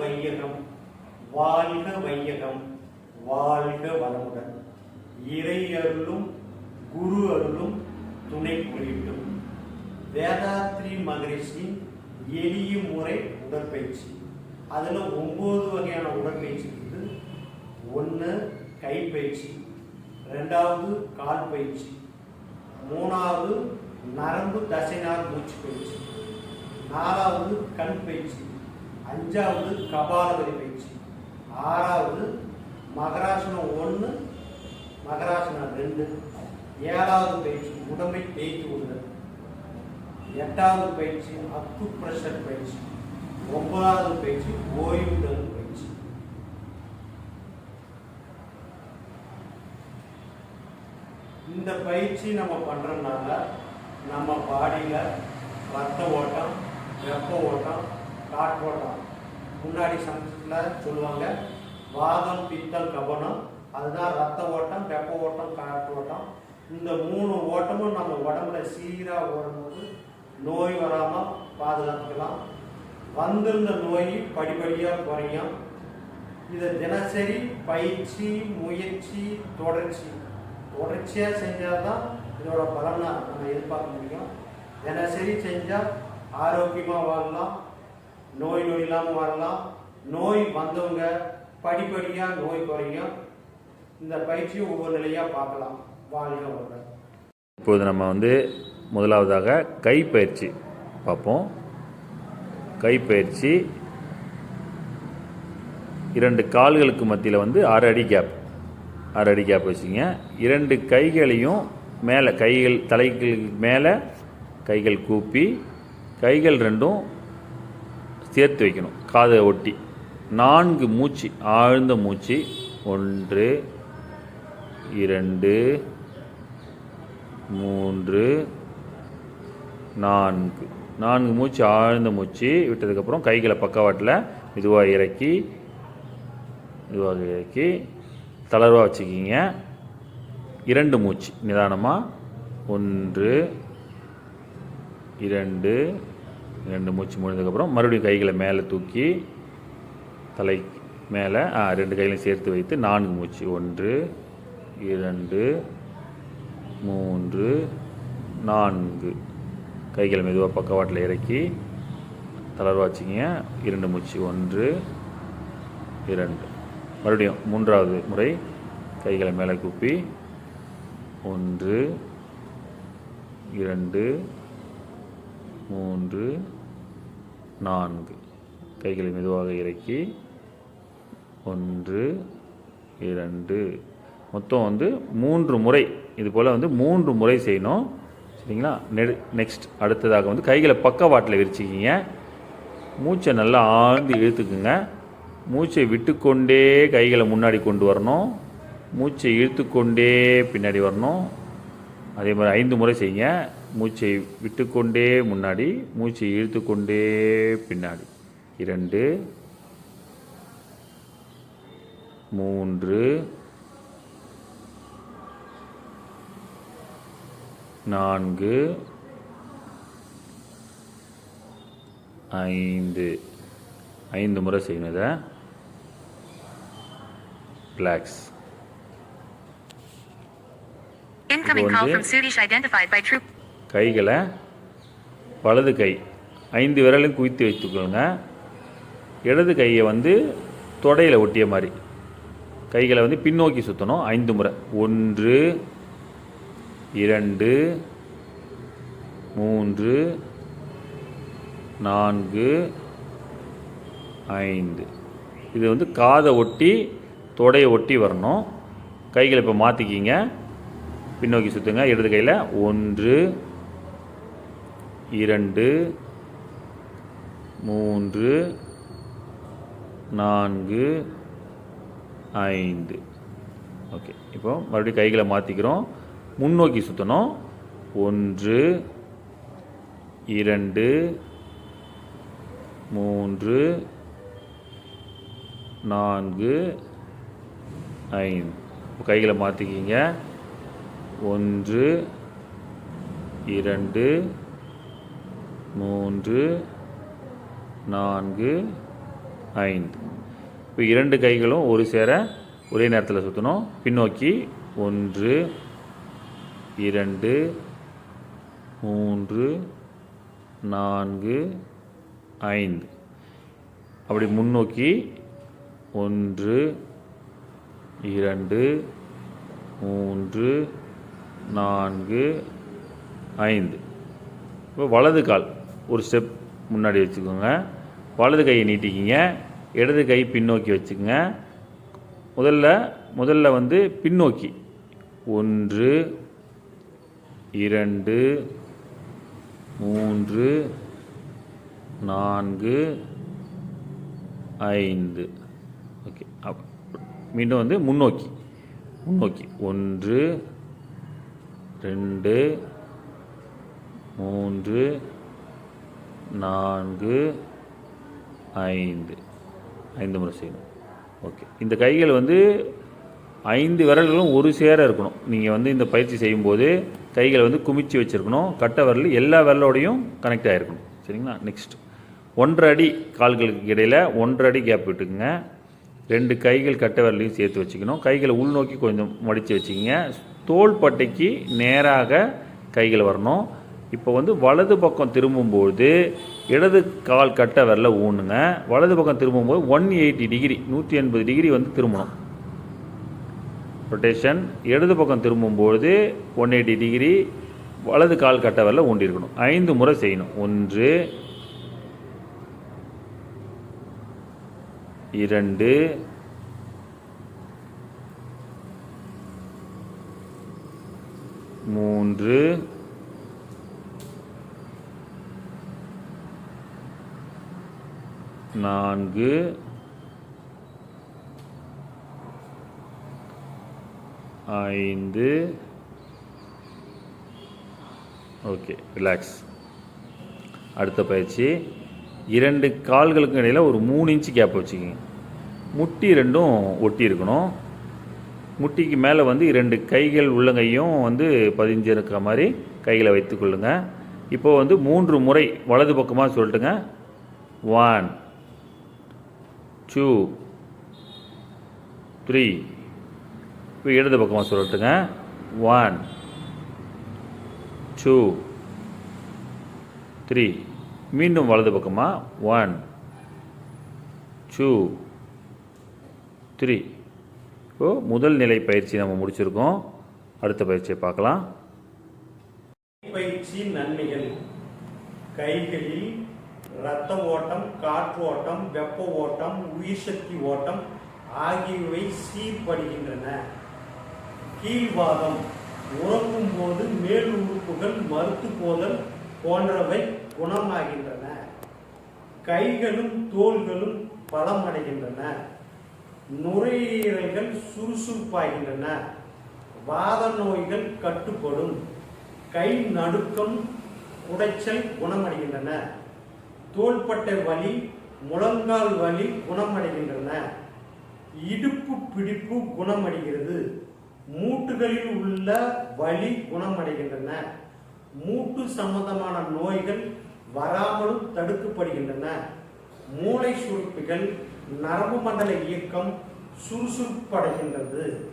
வையகம் வாழ்க வையகம் வாழ்க வளமுடன். இறை அருளும் குரு அருளும் துணை புரியட்டும் வேதாத்ரி மகரிஷி எளிய முறை உடற்பயிற்சி. அதில் ஒம்பது வகையான உடற்பயிற்சி இருக்குது ஒன்று கைப்பயிற்சி ரெண்டாவது கால் பயிற்சி மூணாவது நரம்பு தசைநார் மூச்சு பயிற்சி நாலாவது கண் பயிற்சி அஞ்சாவது கபாலபதி பயிற்சி. ஆறாவது மகராசனம் ஒன்று மகராசனம் ரெண்டு. ஏழாவது பயிற்சி உடம்பை தேய்த்து விடுதல் எட்டாவது பயிற்சி அக்கு பிரஷர் பயிற்சி. ஒன்பதாவது பயிற்சி ஓய்வுடல் பயிற்சி. இந்த பயிற்சி நம்ம பண்ணுறதுனால நம்ம பாடியில் ரத்த ஓட்டம் வெப்ப ஓட்டம் காற்றோட்டம் முன்னாடி சமயத்தில் சொல்லுவாங்க. வாதம் பித்தல் கபனம் அதுதான் ரத்த ஓட்டம் வெப்ப ஓட்டம் காற்றோட்டம் இந்த மூணு ஓட்டமும் நம்ம உடம்புல சீராக ஓடும்போது நோய் வராமல் பாதுகாத்துக்கலாம். வந்திருந்த நோய் படிப்படியாக குறையும். இதை தினசரி பயிற்சி முயற்சி தொடர்ச்சி. தொடர்ச்சியாக செஞ்சால் தான் இதோட பலனை நம்ம எதிர்பார்க்க முடியும். தினசரி செஞ்சால் ஆரோக்கியமாக வாழலாம். நோய் நோய் இல்லாமல் வரலாம். நோய் வந்தவங்க படிப்படியாக நோய் குறையும் இந்த பயிற்சியை ஒவ்வொரு நிலையாக பார்க்கலாம். வாழ்க வளமுடன். இப்போது நம்ம வந்து முதலாவதாக கைப்பயிற்சி பார்ப்போம். கைப்பயிற்சி இரண்டு கால்களுக்கு மத்தியில் வந்து அரை அடி கேப் அரை அடி கேப் வச்சுங்க. இரண்டு கைகளையும் மேலே கைகள் தலைகளுக்கு மேலே கைகள் கூப்பி கைகள் ரெண்டும் சேர்த்து வைக்கணும். காதை ஒட்டி. நான்கு மூச்சு ஆழ்ந்த மூச்சு. ஒன்று இரண்டு மூன்று நான்கு. நான்கு மூச்சு ஆழ்ந்த மூச்சு விட்டதுக்கப்புறம் கைகளை பக்கவாட்டில் மெதுவாக இறக்கி இதுவாக இறக்கி தளர்வாக வச்சுக்கிங்க. இரண்டு மூச்சு. நிதானமாக ஒன்று இரண்டு ரெண்டு மூச்சு முடிந்ததுக்கப்புறம் மறுபடியும் கைகளை மேலே தூக்கி தலை மேலே ரெண்டு கைகளையும் சேர்த்து வைத்து நான்கு மூச்சு. ஒன்று இரண்டு மூன்று நான்கு. கைகளை மெதுவாக பக்கவாட்டில் இறக்கி தளர்வாச்சிங்க. இரண்டு மூச்சு. ஒன்று இரண்டு. மறுபடியும் மூன்றாவது முறை கைகளை மேலே கூப்பி ஒன்று இரண்டு மூன்று நான்கு. கைகளை மெதுவாக இறக்கி ஒன்று இரண்டு. மொத்தம் வந்து மூன்று முறை. இது போல் வந்து மூன்று முறை செய்யணும். சரிங்களா? நெ நெக்ஸ்ட் அடுத்ததாக வந்து கைகளை பக்கவாட்டில் விரிச்சிக்கிங்க. மூச்சை நல்லா ஆழ்ந்து இழுத்துக்குங்க. மூச்சை விட்டுக்கொண்டே கைகளை முன்னாடி கொண்டு வரணும். மூச்சை இழுத்துக்கொண்டே பின்னாடி வரணும். அதே மாதிரி ஐந்து முறை செய்யுங்க. மூச்சை விட்டுக்கொண்டே முன்னாடி மூச்சை இழுத்துக்கொண்டே பின்னாடி. இரண்டு மூன்று நான்கு ஐந்து. ஐந்து முறை செய்யணும் இதை. Relax Incoming call from Sudish identified by Troop. கைகளை வலது கை. ஐந்து விரலையும் குவித்து வைத்துக்கொள்ளுங்க. இடது கையை வந்து தொடையில் ஒட்டிய மாதிரி. கைகளை வந்து பின்னோக்கி சுற்றணும் ஐந்து முறை. ஒன்று இரண்டு மூன்று நான்கு ஐந்து. இது வந்து காதை ஒட்டி தொடையை ஒட்டி வரணும். கைகளை இப்போ மாற்றிக்கிங்க பின்னோக்கி சுற்றுங்க இடது கையில் ஒன்று இரண்டு மூன்று நான்கு ஐந்து. ஓகே இப்போ மறுபடியும் கைகளை மாற்றிக்கிறோம் முன்னோக்கி சுற்றணும் ஒன்று இரண்டு மூன்று நான்கு ஐந்து. கைகளை மாற்றிக்கிங்க ஒன்று இரண்டு மூன்று நான்கு ஐந்து. இப்போ இரண்டு கைகளும் ஒரு சேர ஒரே நேரத்தில் சுற்றணும் பின்னோக்கி ஒன்று இரண்டு மூன்று நான்கு ஐந்து. அப்படி முன்னோக்கி ஒன்று இரண்டு மூன்று நான்கு ஐந்து. இப்போ வலது கால். ஒரு ஸ்டெப் முன்னாடி வச்சுக்கோங்க. வலது கையை நீட்டிக்கிங்க. இடது கை பின்னோக்கி வச்சுக்கோங்க. முதல்ல முதல்ல வந்து பின்னோக்கி. ஒன்று இரண்டு மூன்று நான்கு ஐந்து. ஓகே. அப் மீண்டும் வந்து முன்னோக்கி. முன்னோக்கி. ஒன்று ரெண்டு மூன்று நான்கு ஐந்து. ஐந்து முறை செய்யணும். ஓகே. இந்த கைகள் வந்து ஐந்து விரல்களும் ஒரு சேர இருக்கணும். நீங்கள் வந்து இந்த பயிற்சி செய்யும்போது கைகளை வந்து குமிச்சு வச்சுருக்கணும். கட்டை விரல் எல்லா விரலோடையும் கனெக்ட் ஆகிருக்கணும் சரிங்களா? நெக்ஸ்ட் ஒன்றரை அடி கால்களுக்கு இடையில் ஒன்றரை அடி கேப் விட்டுக்குங்க. ரெண்டு கைகள் கட்டை விரலையும் சேர்த்து வச்சுக்கணும். கைகளை உள்நோக்கி கொஞ்சம் மடித்து வச்சுக்கிங்க. தோள்பட்டைக்கு நேராக கைகள் வரணும். இப்போ வந்து வலது பக்கம் திரும்பும்போது இடது கால் கட்ட வரல ஊனுங்க வலது பக்கம் திரும்பும்போது ஒன் எயிட்டி டிகிரி நூற்றி எண்பது டிகிரி வந்து திரும்பணும். ரொட்டேஷன் இடது பக்கம் திரும்பும்போது ஒன் எயிட்டி டிகிரி வலது கால் கட்ட வரல ஊண்டிருக்கணும் ஐந்து முறை செய்யணும். ஒன்று இரண்டு மூன்று நான்கு. ஐந்து. ஓகே ரிலாக்ஸ் அடுத்த பயிற்சி. இரண்டு கால்களுக்கு இடையில் ஒரு மூணு இன்ச்சு கேப் வச்சுக்கோங்க. முட்டி ரெண்டும் ஒட்டி இருக்கணும். முட்டிக்கு மேலே வந்து இரண்டு கைகள் உள்ளங்கையும் வந்து பதிஞ்சு இருக்கிற மாதிரி கைகளை வைத்துக்கொள்ளுங்க இப்போ வந்து மூன்று முறை வலது பக்கமாக சொல்லிட்டுங்க. ஒன் டூ த்ரீ இப்போ இடது பக்கமாக சொல்லட்டுங்க. ஒன் டூ த்ரீ மீண்டும் வலது பக்கமாக ஒன் டூ த்ரீ இப்போ முதல் நிலை பயிற்சி நம்ம முடிச்சிருக்கோம். அடுத்த பயிற்சியை பார்க்கலாம். பயிற்சி நன்மைகள். கைகளில் இரத்த ஓட்டம் காற்று ஓட்டம் வெப்ப ஓட்டம் உயிர் சக்தி ஓட்டம் ஆகியவை சீர்படுகின்றன. கீழ்வாதம் உறங்கும் போது மேல் உறுப்புகள் மறுத்து போதல் போன்றவை குணமாகின்றன. கைகளும் தோள்களும் பலமடைகின்றன. நுரையீரல்கள் சுறுசுறுப்பாகின்றன. வாத நோய்கள் கட்டுப்படும். கை நடுக்கம் உடைச்சல் குணமடைகின்றன. தோள்பட்டை வலி முழங்கால் வலி குணமடைகின்றன. இடுப்பு பிடிப்பு குணமடைகிறது. மூட்டுகளில் உள்ள வலி குணமடைகின்றன. மூட்டு சம்பந்தமான நோய்கள் வராமலும் தடுக்கப்படுகின்றன. மூளை சுருப்புகள் நரம்பு மண்டல இயக்கம் சுறுசுறுப்படைகின்றது.